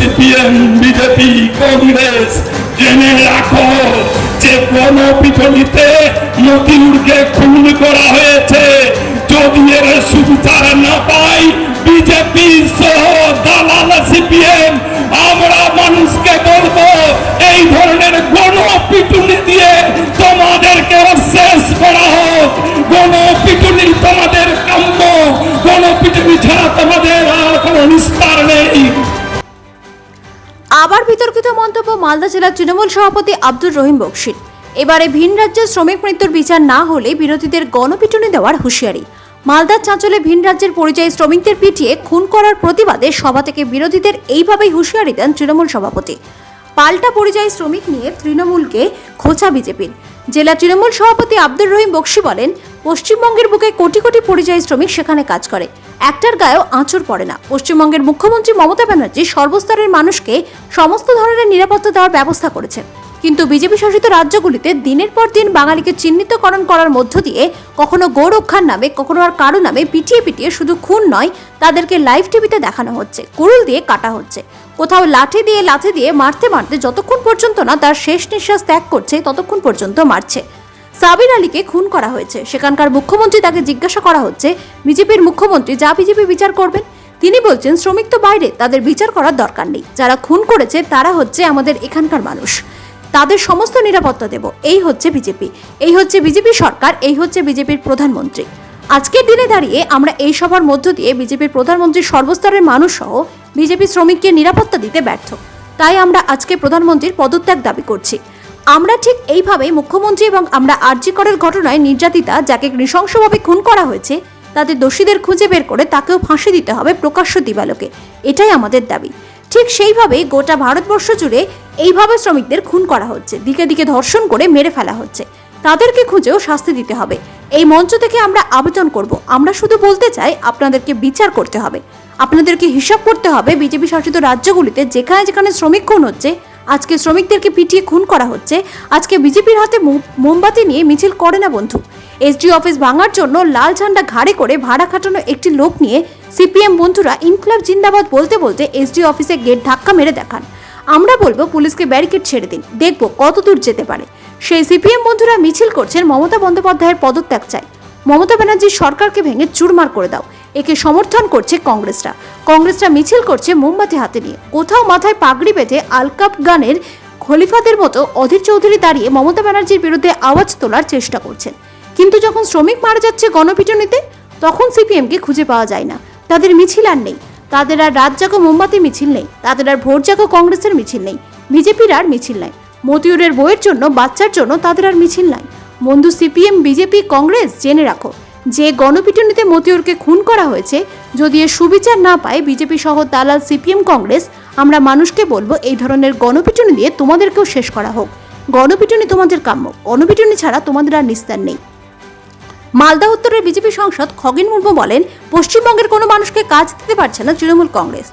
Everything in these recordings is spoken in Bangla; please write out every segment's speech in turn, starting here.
সিপিএম, বিজেপি, কংগ্রেস, জেনে রাখো যে গণপিটনিতে মতিউরকে খুন করা হয়েছে। যদি এর সুবিচার না পাই, বিজেপি সহ দালাল সিপিএম, আমরা মানুষকে মালদা জেলার তৃণমূল সভাপতি আব্দুর রহিম বক্সির। এবারে ভিন রাজ্যের শ্রমিক মৃত্যুর বিচার না হলে বিরোধীদের গণপিটুনি দেওয়ার হুঁশিয়ারি। মালদার চাঁচলে ভিন রাজ্যের পরিযায়ী শ্রমিকদের পিটিয়ে খুন করার প্রতিবাদে সভা থেকে বিরোধীদের এইভাবেই হুঁশিয়ারি দেন তৃণমূল সভাপতি। পাল্টা পরিযায়ী শ্রমিক নিয়ে তৃণমূলকে খোঁচা বিজেপির। জেলা তৃণমূল সভাপতি আব্দুর রহিম বক্সি বলেন, পশ্চিমবঙ্গের বুকে কোটি কোটি পরিযায়ী শ্রমিক সেখানে কাজ করে। একটার গায়েও আঁচড় পড়ে না। পশ্চিমবঙ্গের মুখ্যমন্ত্রী মমতা ব্যানার্জি সর্বস্তরের মানুষকে সমস্ত ধরনের নিরাপত্তা দেওয়ার ব্যবস্থা করেছেন। কিন্তু বিজেপি শাসিত রাজ্যগুলিতে দিনের পর দিন বাঙালিকে চিহ্নিতকরণ করার মধ্য দিয়ে কখনো গোরক্ষার নামে, কখনো আর কারও নামে পিটিয়ে পিটিয়ে শুধু খুন নয়, তাদেরকে লাইভ টিভিতে দেখানো হচ্ছে কুরুল দিয়ে কাটা হচ্ছে। কোথাও লাঠি দিয়ে, লাথি দিয়ে, মারতে মারতে যতক্ষণ পর্যন্ত না তার শেষ নিঃশ্বাস ত্যাগ করছে, ততক্ষণ পর্যন্ত মারছে। সাবির আলীকে খুন করা হয়েছে। সেখানকার মুখ্যমন্ত্রী তাকে জিজ্ঞাসা করা হচ্ছে, বিজেপির মুখ্যমন্ত্রী যা বিজেপি বিচার করবেন। তিনি বলছেন, শ্রমিক তো বাইরে, তাদের বিচার করার দরকার নেই। যারা খুন করেছে, তারা হচ্ছে আমাদের এখানকার মানুষ। তাদের সমস্ত নিরাপত্তা দেব। এই হচ্ছে বিজেপি। এই হচ্ছে বিজেপি সরকার, এই হচ্ছে বিজেপির প্রধানমন্ত্রী। আজকের দিনে দাঁড়িয়ে আমরা এই সভার মধ্য দিয়ে বিজেপির প্রধানমন্ত্রী সর্বস্তরের মানুষ সহ বিজেপি শ্রমিককে নিরাপত্তা দিতে ব্যর্থ। তাই আমরা আজকে প্রধানমন্ত্রীর পদত্যাগ দাবি করছি। আমরা ঠিক এইভাবেই মুখ্যমন্ত্রী এবং আমরা আরজি করের ঘটনায় নির্যাতিতা যাকে নৃশংসভাবে খুন করা হয়েছে, তাদের দোষীদের খুঁজে বের করে তাকেও ফাঁসি দিতে হবে প্রকাশ্য দিবালোকে। এটাই আমাদের দাবি। ঠিক সেইভাবেই গোটা ভারতবর্ষ জুড়ে এইভাবে শ্রমিকদের খুন করা হচ্ছে। দিকে দিকে ধর্ষণ করে মেরে ফেলা হচ্ছে। তাদেরকে খুঁজেও শাস্তি দিতে হবে। এই মঞ্চ থেকে আমরা আবেদন করব। আমরা শুধু বলতে চাই, আপনাদেরকে বিচার করতে হবে। আপনাদেরকে হিসাব করতে হবে বিজেপি শাসিত রাজ্যগুলিতে যেখানে যেখানে শ্রমিক খুন হচ্ছে আজকে শ্রমিকদেরকে পিটিয়ে খুন করা হচ্ছে। আজকে বিজেপির হাতে মোমবাতি নিয়ে মিছিল করে না বন্ধু। এসডি অফিস ভাঙার জন্য লাল ঝান্ডা ঘাড়ে করে ভাড়া খাটানো একটি লোক নিয়ে সিপিএম বন্ধুরা ইনকলাব জিন্দাবাদ বলতে বলতে এসডি অফিসে গেট ধাক্কা মেরে দেখান। আমরা বলব পুলিশকে ব্যারিকেড ছেড়ে দিন। দেখব কত দূর যেতে পারে। সেই সিপিএম বন্ধুরা মিছিল করছেন মমতা বন্দ্যোপাধ্যায়ের পদত্যাগ চায়। মমতা ব্যানার্জির সরকারকে ভেঙে চুরমার করে দাও। একে সমর্থন করছে কংগ্রেসরা। কংগ্রেসরা মিছিল করছে মোমবাতি হাতে নিয়ে। কোথাও মাথায় পাগড়ি বেঁধে আলকাপ গানের খলিফাদের মতো অধীর চৌধুরী দাঁড়িয়ে মমতা ব্যানার্জির বিরুদ্ধে আওয়াজ তোলার চেষ্টা করছেন। কিন্তু যখন শ্রমিক মারা যাচ্ছে গণপিটুনিতে, তখন সিপিএমকে খুঁজে পাওয়া যায় না। তাদের মিছিল আর নেই। তাদের আর রাত জাগো মোমবাতি মিছিল নেই। তাদের আর ভোট জাগো কংগ্রেসের মিছিল নেই। বিজেপির আর মিছিল নাই। মতিউরের বইয়ের জন্য, বাচ্চার জন্য তাদের আর মিছিল নাই। বন্ধু সিপিএম, বিজেপি, কংগ্রেস জেনে রাখো। যে গণপিটুনিতে মতিউরকে খুন করা হয়েছে, যদি এর সুবিচার না পায় বিজেপি সহ দালাল সিপিএম, কংগ্রেস, আমরা মানুষকে বলব এই ধরনের গণপিটুনি দিয়ে তোমাদেরকেও শেষ করা হোক। গণপিটুনি তোমাদের কাম্য, গণপিটুনি ছাড়া তোমাদের আর নিস্তার নেই। মালদা উত্তরের বিজেপি সাংসদ খগেন মুর্মু বলেন, পশ্চিমবঙ্গের কোনো মানুষকে কাজ দিতে পারছে না তৃণমূল কংগ্রেস।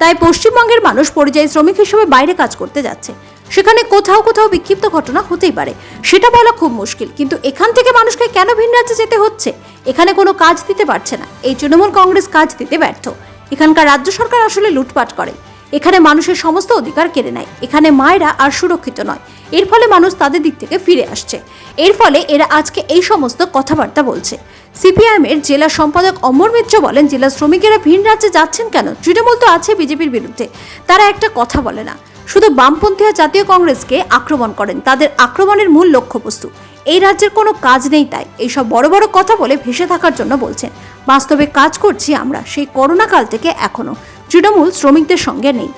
তাই পশ্চিমবঙ্গের মানুষ পরিযায়ী শ্রমিক হিসেবে বাইরে কাজ করতে যাচ্ছে। সেখানে কোথাও কোথাও বিক্ষিপ্ত ঘটনা হতেই পারে। সেটা বলা খুব মুশকিল। কিন্তু এখান থেকে মানুষকে কেন ভিন রাজ্যে যেতে হচ্ছে? এখানে কোনো কাজ দিতে পারছে না। এই তৃণমূল কংগ্রেস কাজ দিতে ব্যর্থ। এখানকার রাজ্য সরকার আসলে লুটপাট করে। এখানে মানুষের সমস্ত অধিকার কেড়ে নেয়। এখানে মায়েরা আর সুরক্ষিত নয়। এর ফলে মানুষ তাদের দিক থেকে ফিরে আসছে। এর ফলে এরা আজকে এই সমস্ত কথাবার্তা বলছে। সিপিআইএমের জেলা সম্পাদক অমর মিত্র বলেন, জেলা শ্রমিকেরা ভিন রাজ্যে যাচ্ছেন কেন? তৃণমূল তো আছে বিজেপির বিরুদ্ধে। তারা একটা কথা বলে না। শুধু বামপন্থীরা জাতীয় কংগ্রেসকে আক্রমণ করেন। তাদের আক্রমণের মূল লক্ষ্যবস্তু। এই রাজ্যের কোনো কাজ নেই তাই এইসব বড় বড় কথা বলে ভেসে থাকার জন্য বলছেন, বাস্তবে কাজ করছি আমরা, সেই করোনা কাল থেকে এখনও। তৃণমূল শ্রমিকদের সঙ্গে নেই।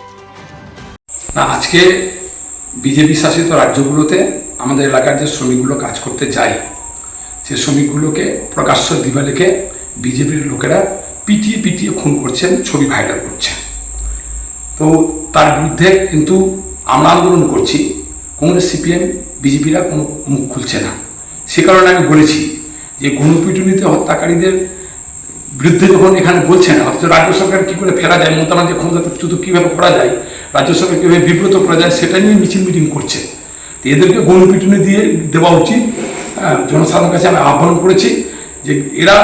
আজকে বিজেপি শাসিত রাজ্যগুলোতে আমাদের এলাকার যে শ্রমিকগুলো কাজ করতে যায়, সে শ্রমিকগুলোকে প্রকাশ্য দিবালেকে বিজেপির লোকেরা পিটিয়ে পিটিয়ে খুন করছেন, ছবি ভাইরাল করছেন। তো তার বিরুদ্ধে কিন্তু আমরা আন্দোলন করছি। কংগ্রেস, সিপিএম, বিজেপিরা কোনো মুখ খুলছে না। সে কারণে আমি বলেছি যে গণপিটুনিতে হত্যাকারীদের বিরুদ্ধে যখন এখানে বলছেন, অথচ রাজ্য সরকার কী করে ফেরা যায় মমতা যে ক্ষমতাচ্যুত কীভাবে করা যায়, রাজ্য সরকার কীভাবে বিব্রত করা যায়, সেটা নিয়ে মিছিল মিটিং করছে। তো এদেরকে গণপিটুনি দিয়ে দেওয়া উচিত। জনসাধারণের কাছে আমি আহ্বান করেছি। যে এরা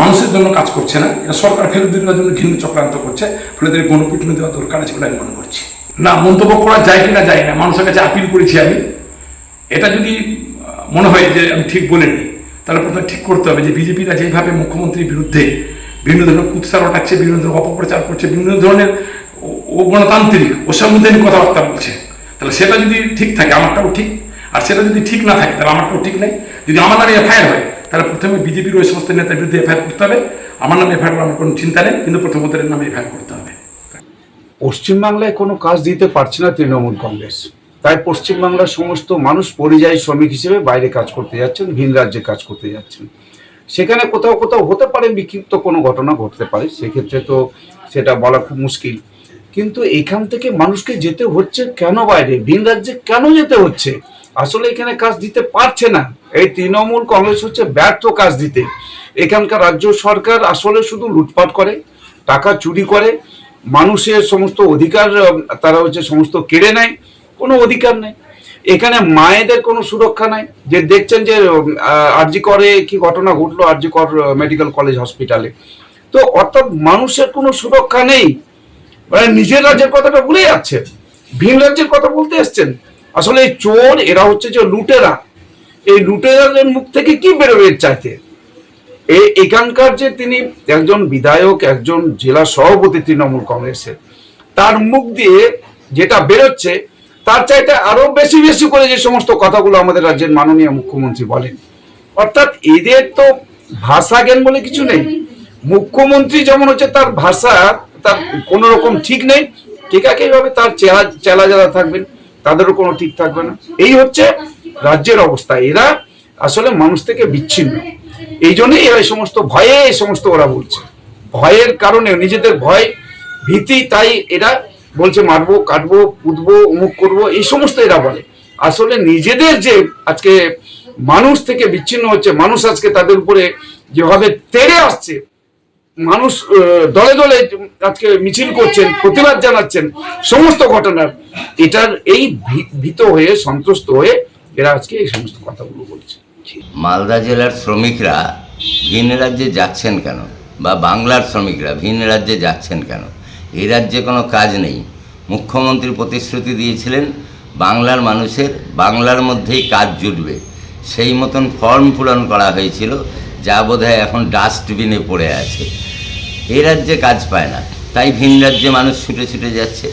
মানুষের জন্য কাজ করছে না, এরা সরকার ফেরত দেওয়ার জন্য ঘৃণ্য চক্রান্ত করছে, ফলে এদের গণপিটুনি দেওয়া দরকার আছে বলে আমি মনে করছি। না, মন্তব্য করা যায় কি না যায় না, মানুষের কাছে আপিল করেছি আমি। এটা যদি মনে হয় যে আমি ঠিক বলিনি, তাহলে প্রথমে ঠিক করতে হবে যে বিজেপিরা যেভাবে মুখ্যমন্ত্রীর বিরুদ্ধে বিভিন্ন ধরনের কুৎসার ওঠাচ্ছে বিভিন্ন ধরনের অপপ্রচার করছে, বিভিন্ন ধরনের ও গণতান্ত্রিক অসাংবিধানিক কথাবার্তা বলছে, তাহলে সেটা যদি ঠিক থাকে, আমারটাও ঠিক, আর সেটা যদি ঠিক না থাকে, তাহলে আমারটাও ঠিক নেই। যদি আমার নামে এফআইআর হয়, তাহলে প্রথমে বিজেপির ওই সমস্ত নেতার বিরুদ্ধে এফআইআর করতে হবে। আমার নামে এফআইআর আমার কোনো চিন্তা নেই, কিন্তু প্রথম ওদের নামে এফআইআর করতে হবে। পশ্চিমবাংলায় কোনো কাজ দিতে পারছে না তৃণমূল কংগ্রেস। তাই পশ্চিমবাংলার সমস্ত মানুষ পরিযায়ী শ্রমিক হিসেবে বাইরে কাজ করতে যাচ্ছেন, ভিন রাজ্যে কাজ করতে যাচ্ছেন। সেখানে কোথাও কোথাও হতে পারে বিক্ষিপ্ত কোনো ঘটনা ঘটতে পারে, সেক্ষেত্রে তো সেটা বলা খুব মুশকিল। কিন্তু এখান থেকে মানুষকে যেতে হচ্ছে কেন বাইরে? ভিন রাজ্যে কেন যেতে হচ্ছে? আসলে এখানে কাজ দিতে পারছে না। এই তৃণমূল কংগ্রেস হচ্ছে ব্যর্থ কাজ দিতে। এখানকার রাজ্য সরকার আসলে শুধু লুটপাট করে, টাকা চুরি করে, মানুষের সমস্ত অধিকার তারা হচ্ছে সমস্ত কেড়ে নেয়, কোনো অধিকার নেই। এখানে মায়েদের কোনো সুরক্ষা নাই। যে দেখছেন যে আরজি করে কি ঘটনা ঘটলো আরজি কর মেডিকেল কলেজ হসপিটালে। তো অর্থাৎ মানুষের কোনো সুরক্ষা নেই। মানে নিজের রাজ্যের কথাটা ভুলে যাচ্ছে ভিন রাজ্যের কথা বলতে এসছেন। আসলে এই চোর, এরা হচ্ছে যে লুটেরা। এই লুটেরাদের মুখ থেকে কি বেরোবে চাইতে? এ- এখানকার যে তিনি একজন বিধায়ক, একজন জেলা সভাপতি তৃণমূল কংগ্রেসের, তার মুখ দিয়ে যেটা বেরোচ্ছে, তার চাইতে আরও বেশি বেশি করে যে সমস্ত কথাগুলো আমাদের রাজ্যের মাননীয় মুখ্যমন্ত্রী বলেন। অর্থাৎ এদের তো ভাষা জ্ঞান বলে কিছু নেই। মুখ্যমন্ত্রী যেমন হচ্ছে, তার ভাষা, তার কোনো রকম ঠিক নেই। ঠিক একইভাবে তার চেলা চেলা যারা থাকবেন তাদেরও কোনো ঠিক থাকবে না। এই হচ্ছে রাজ্যের অবস্থা। এরা আসলে মানুষ থেকে বিচ্ছিন্ন। এই জন্যই এরা এই সমস্ত ভয়ে এই সমস্ত ওরা বলছে। ভয়ের কারণে নিজেদের ভয়, ভীতি, তাই এরা বলছে মারবো, কাটবো, পুতবো, অমুক করব, এই সমস্ত এরা বলে। আসলে নিজেদের যে আজকে মানুষ থেকে বিচ্ছিন্ন হচ্ছে, মানুষ আজকে তাদের উপরে যেভাবে তেড়ে আসছে মানুষ দলে দলে আজকে মিছিল করছেন, প্রতিবাদ জানাচ্ছেন, সমস্ত ঘটনার এটার এই ভীত হয়ে সন্তুষ্ট হয়ে এরা আজকে এই সমস্ত কথাগুলো বলছে। মালদা জেলার শ্রমিকরা ভিন রাজ্যে যাচ্ছেন কেন? বা বাংলার শ্রমিকরা ভিন রাজ্যে যাচ্ছেন কেন? এই রাজ্যে কোনো কাজ নেই। মুখ্যমন্ত্রী প্রতিশ্রুতি দিয়েছিলেন, বাংলার মানুষের বাংলার মধ্যেই কাজ জুটবে। সেই মতন ফর্ম পূরণ করা হয়েছিল যা বোধহয় এখন ডাস্টবিনে পড়ে আছে। এই রাজ্যে কাজ পায় না। তাই ভিন রাজ্যে মানুষ ছুটে ছুটে যাচ্ছে।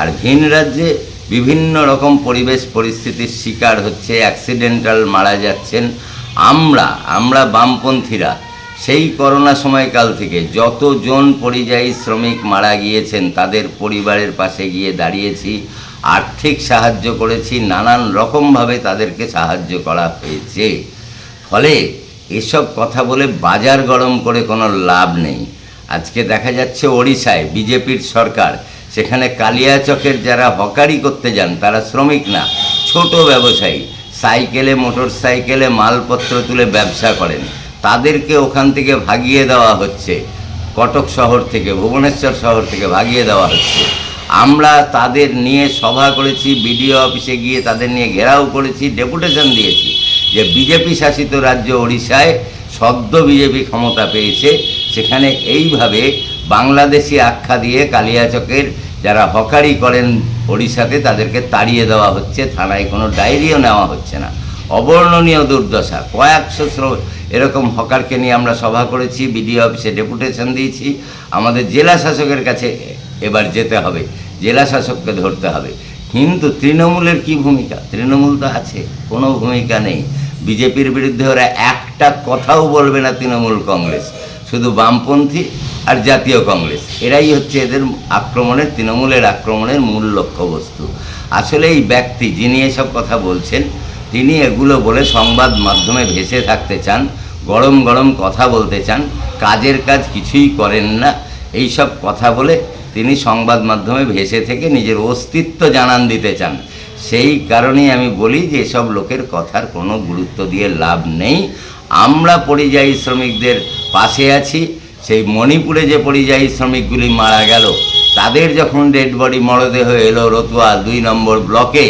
আর ভিন রাজ্যে বিভিন্ন রকম পরিবেশ পরিস্থিতির শিকার হচ্ছে অ্যাক্সিডেন্টাল মারা যাচ্ছেন। আমরা আমরা বামপন্থীরা, সেই করোনা সময়কাল থেকে যতজন পরিযায়ী শ্রমিক মারা গিয়েছেন, তাদের পরিবারের পাশে গিয়ে দাঁড়িয়েছি, আর্থিক সাহায্য করেছি, নানান রকমভাবে তাদেরকে সাহায্য করা হয়েছে। ফলে এসব কথা বলে বাজার গরম করে কোনো লাভ নেই। আজকে দেখা যাচ্ছে ওড়িশায় বিজেপির সরকার, সেখানে কালিয়াচকের যারা হকারি করতে যান, তারা শ্রমিক না, ছোট ব্যবসায়ী। সাইকেলে মোটর সাইকেলে মালপত্র তুলে ব্যবসা করেন। তাদেরকে ওখান থেকে ভাগিয়ে দেওয়া হচ্ছে। কটক শহর থেকে, ভুবনেশ্বর শহর থেকে ভাগিয়ে দেওয়া হচ্ছে। আমরা তাদের নিয়ে সভা করেছি, বিডিও অফিসে গিয়ে তাদের নিয়ে ঘেরাও করেছি, ডেপুটেশন দিয়েছি। যে বিজেপি শাসিত রাজ্য ওড়িশায় সদ্য বিজেপি ক্ষমতা পেয়েছে, সেখানে এইভাবে বাংলাদেশি আখ্যা দিয়ে কালিয়াচকের যারা হকারি করেন ওড়িশাতে, তাদেরকে তাড়িয়ে দেওয়া হচ্ছে, থানায় কোনো ডায়েরিও নেওয়া হচ্ছে না। অবর্ণনীয় দুর্দশা, কয়েকশো এরকম হকারকে নিয়ে আমরা সভা করেছি, বিডিও অফিসে ডেপুটেশন দিয়েছি। আমাদের জেলা শাসকের কাছে এবার যেতে হবে, জেলা শাসককে ধরতে হবে। কিন্তু তৃণমূলের কি ভূমিকা? তৃণমূল তো আছে, কোনো ভূমিকা নেই। বিজেপির বিরুদ্ধে ওরা একটা কথাও বলবে না তৃণমূল কংগ্রেস, শুধু বামপন্থী আর জাতীয় কংগ্রেস। এরাই হচ্ছে এদের আক্রমণের, তৃণমূলের আক্রমণের মূল লক্ষ্যবস্তু। আসলে এই ব্যক্তি যিনি এসব কথা বলছেন, তিনি এগুলো বলে সংবাদ মাধ্যমে ভেসে থাকতে চান, গরম গরম কথা বলতে চান, কাজের কাজ কিছুই করেন না। এই সব কথা বলে তিনি সংবাদ মাধ্যমে ভেসে থেকে নিজের অস্তিত্ব জানান দিতে চান। সেই কারণেই আমি বলি যে এসব লোকের কথার কোনো গুরুত্ব দিয়ে লাভ নেই। আমরা পরিযায়ী শ্রমিকদের পাশে আছি। সেই মণিপুরে যে পরিযায়ী শ্রমিকগুলি মারা গেল, তাদের যখন ডেড বডি মরদেহ এলো রতুয়া দুই নম্বর ব্লকে,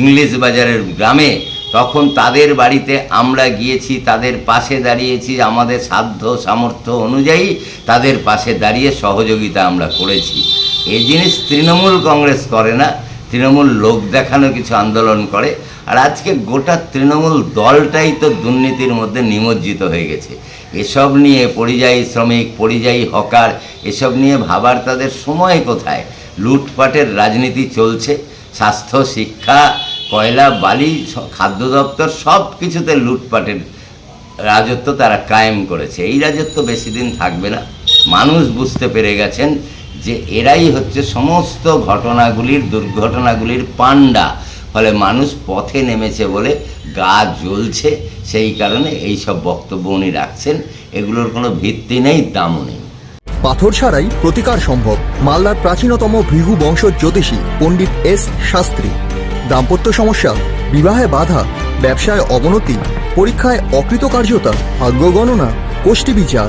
ইংলিশ বাজারের গ্রামে, তখন তাদের বাড়িতে আমরা গিয়েছি, তাদের পাশে দাঁড়িয়েছি, আমাদের সাধ্য সামর্থ্য অনুযায়ী তাদের পাশে দাঁড়িয়ে সহযোগিতা আমরা করেছি। এই জিনিস তৃণমূল কংগ্রেস করে না তৃণমূল লোক দেখানো কিছু আন্দোলন করে, আর আজকে গোটা তৃণমূল দলটাই তো দুর্নীতির মধ্যে নিমজ্জিত হয়ে গেছে। এসব নিয়ে পরিযায়ী শ্রমিক, পরিযায়ী হকার, এসব নিয়ে ভাবার তাদের সময় কোথায়? লুটপাটের রাজনীতি চলছে, স্বাস্থ্য, শিক্ষা, কয়লা, বালি খাদ্য দপ্তর, সব কিছুতে লুটপাটের রাজত্ব তারা কায়েম করেছে। এই রাজত্ব বেশি দিন থাকবে না। মানুষ বুঝতে পেরে গেছেন যে এরাই হচ্ছে সমস্ত ঘটনাগুলির দুর্ঘটনাগুলির পাণ্ডা। ফলে মানুষ পথে নেমেছে বলে গা জ্বলছে। সেই কারণে এই সব বক্তব্য উনি রাখছেন। এগুলোর কোনো ভিত্তি নেই, দামও নেই। পাথর ছাড়াই প্রতিকার সম্ভব। মালদার প্রাচীনতম ভৃগু বংশ জ্যোতিষী পণ্ডিত এস শাস্ত্রী। দাম্পত্য সমস্যা, বিবাহে বাধা, ব্যবসায় অবনতি, পরীক্ষায় অকৃতকার্যতা ভাগ্য গণনা গোষ্ঠী বিচার।